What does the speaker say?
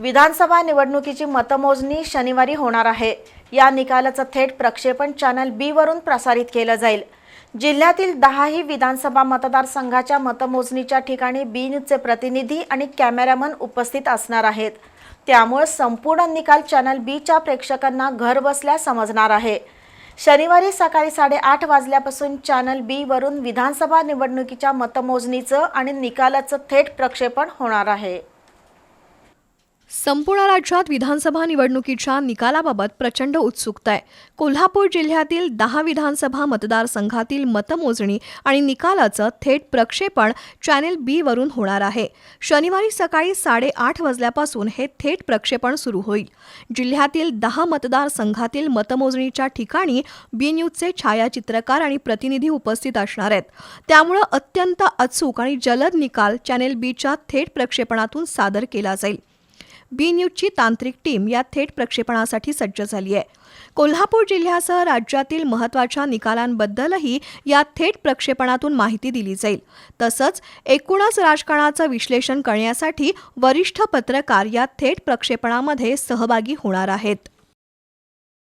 विधानसभा निवडणुकीची मतमोजणी शनिवारी होणार आहे. या निकालाचं थेट प्रक्षेपण चॅनल बी वरून प्रसारित केलं जाईल. जिल्ह्यातील दहाही विधानसभा मतदारसंघाच्या मतमोजणीच्या ठिकाणी बी न्यूजचे प्रतिनिधी आणि कॅमेरामन उपस्थित असणार आहेत. त्यामुळे संपूर्ण निकाल चॅनल बीच्या प्रेक्षकांना घरबसल्या समजणार आहे. शनिवारी सकाळी साडेआठ वाजल्यापासून चॅनल बी वरून विधानसभा निवडणुकीच्या मतमोजणीचं आणि निकालाचं थेट प्रक्षेपण होणार आहे. संपूर्ण राज्यात विधानसभा निवडणुकीच्या निकालाबाबत प्रचंड उत्सुकता आहे. कोल्हापूर जिल्ह्यातील दहा विधानसभा मतदारसंघातील मतमोजणी आणि निकालाचं थेट प्रक्षेपण चॅनेल बी वरून होणार आहे. शनिवारी सकाळी साडेआठ वाजल्यापासून हे थेट प्रक्षेपण सुरू होईल. जिल्ह्यातील दहा मतदारसंघातील मतमोजणीच्या ठिकाणी बी न्यूजचे छायाचित्रकार आणि प्रतिनिधी उपस्थित असणार आहेत. त्यामुळं अत्यंत अचूक आणि जलद निकाल चॅनेल बीच्या थेट प्रक्षेपणातून सादर केला जाईल. बी न्यूजची तांत्रिक टीम या थेट प्रक्षेपणासाठी सज्ज झाली आहे. कोल्हापूर जिल्ह्यासह राज्यातील महत्त्वाच्या निकालांबद्दलही या थेट प्रक्षेपणातून माहिती दिली जाईल. तसंच एकूणच राजकारणाचं विश्लेषण करण्यासाठी वरिष्ठ पत्रकार या थेट प्रक्षेपणामध्ये सहभागी होणार आहेत.